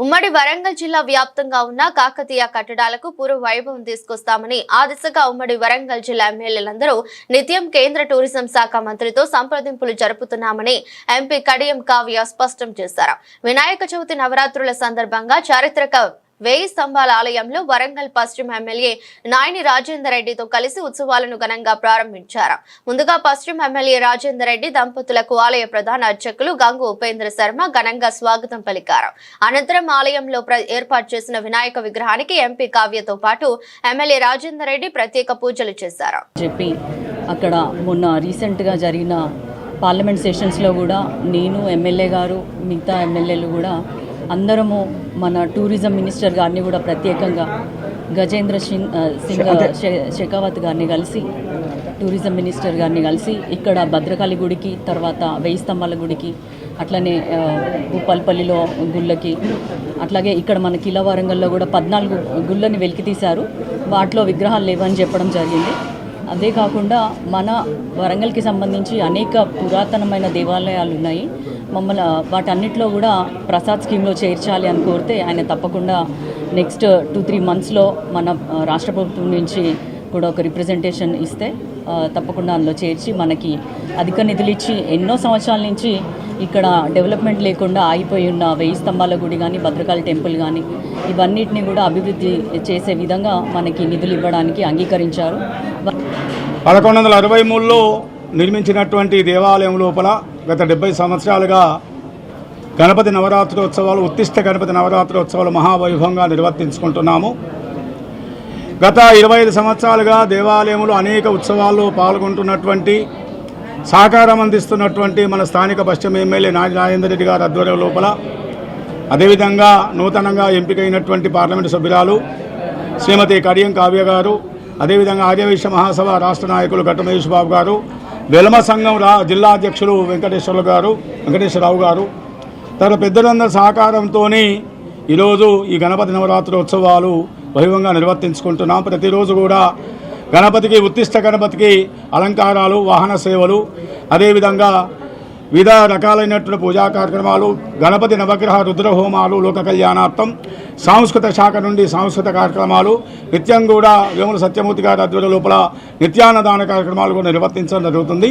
ఉమ్మడి వరంగల్ జిల్లా వ్యాప్తంగా ఉన్న కాకతీయ కట్టడాలకు పూర్వ వైభవం తీసుకొస్తామని ఆ దిశగా ఉమ్మడి వరంగల్ జిల్లా ఎమ్మెల్యేలందరూ నిత్యం కేంద్ర టూరిజం శాఖ మంత్రితో సంప్రదింపులు జరుపుతున్నామని ఎంపీ కడియం కావ్య స్పష్టం చేశారు. వినాయక చవితి నవరాత్రుల సందర్భంగా చారిత్రక వేయి స్తంభాల ఆలయంలో వరంగల్ పశ్చిమ ఎమ్మెల్యే నాయని రాజేందర్ రెడ్డితో కలిసి ఉత్సవాలను ఘనంగా ప్రారంభించారు. ముందుగా పశ్చిమ ఎమ్మెల్యే రాజేందర్ రెడ్డి దంపతులకు ఆలయ ప్రధాన అర్చకులు గంగు ఉపేంద్ర శర్మ ఘనంగా స్వాగతం పలికారు. అనంతరం ఆలయంలో ప్ర- ఏర్పాటు చేసిన వినాయక విగ్రహానికి ఎంపీ కావ్యతో పాటు ఎమ్మెల్యే రాజేందర్ రెడ్డి ప్రత్యేక పూజలు చేశారు. చెప్పి అక్కడ మొన్న రీసెంట్గా జరిగిన పార్లమెంట్ సెషన్స్లో కూడా నేను ఎమ్మెల్యే గారు మిగతా ఎమ్మెల్యేలు కూడా అందరము మన టూరిజం మినిస్టర్ గారిని కూడా ప్రత్యేకంగా గజేంద్ర సింగ్ సింగ్ షెకావత్ గారిని కలిసి టూరిజం మినిస్టర్ గారిని కలిసి ఇక్కడ భద్రకాళి గుడికి తర్వాత వెయ్యి స్తంభాల గుడికి అట్లనే ఆ, భూపాల్పల్లిలో గుళ్ళకి అట్లాగే ఇక్కడ మన కిలా వరంగల్లో కూడా పద్నాలుగు గుళ్ళని వెలికి తీశారు వాటిలో విగ్రహాలు లేవని చెప్పడం జరిగింది. అదే కాకుండా మన వరంగల్కి సంబంధించి అనేక పురాతనమైన దేవాలయాలు ఉన్నాయి. మమ్మల్ని వాటన్నిటిలో కూడా ప్రసాద్ స్కీమ్లో చేర్చాలి అని కోరితే ఆయన తప్పకుండా నెక్స్ట్ టూ త్రీ మంత్స్లో మన రాష్ట్ర ప్రభుత్వం నుంచి కూడా ఒక రిప్రజెంటేషన్ ఇస్తే తప్పకుండా అందులో చేర్చి మనకి అధిక నిధులు ఇచ్చి ఎన్నో సంవత్సరాల నుంచి ఇక్కడ డెవలప్మెంట్ లేకుండా ఆగిపోయి ఉన్న వెయ్యి స్తంభాల గుడి కానీ భద్రకాళి టెంపుల్ కానీ ఇవన్నిటిని కూడా అభివృద్ధి చేసే విధంగా మనకి నిధులు ఇవ్వడానికి అంగీకరించారు. పదకొండు వందల అరవై మూడులో నిర్మించినటువంటి దేవాలయం లోపల గత డెబ్బై సంవత్సరాలుగా గణపతి నవరాత్రోత్సవాలు ఉత్తిష్ట గణపతి నవరాత్రోత్సవాలు మహావైభవంగా నిర్వర్తించుకుంటున్నాము. గత ఇరవై ఐదు సంవత్సరాలుగా దేవాలయంలో అనేక ఉత్సవాల్లో పాల్గొంటున్నటువంటి సహకారం అందిస్తున్నటువంటి మన స్థానిక పశ్చిమ ఎమ్మెల్యే నాని రాజేందర్ రెడ్డి గారి ఆధ్వర్యం లోపల అదేవిధంగా నూతనంగా ఎంపికైనటువంటి పార్లమెంటు సభ్యురాలు శ్రీమతి కడియం కావ్య గారు అదేవిధంగా ఆర్యవైశ్య మహాసభ రాష్ట్ర నాయకులు ఘట్టమహేష్ బాబు గారు వెలమ సంఘం రా జిల్లా అధ్యక్షులు వెంకటేశ్వర్లు గారు వెంకటేశ్వరరావు గారు. తన పెద్దలందరి సహకారంతో ఈరోజు ఈ గణపతి నవరాత్రి ఉత్సవాలు వైభవంగా నిర్వర్తించుకుంటున్నాం. ప్రతిరోజు కూడా గణపతికి ఉత్తిష్ట గణపతికి అలంకారాలు వాహన సేవలు అదేవిధంగా వివిధ రకాలైనటువంటి పూజా కార్యక్రమాలు గణపతి నవగ్రహ రుద్రహోమాలు లోక కళ్యాణార్థం సాంస్కృత శాఖ నుండి సాంస్కృతిక కార్యక్రమాలు నిత్యం కూడా వేముల సత్యమూర్తి గారి ఆధ్వర్యం లోపల నిత్యాన్నదాన కార్యక్రమాలు కూడా నిర్వర్తించడం జరుగుతుంది.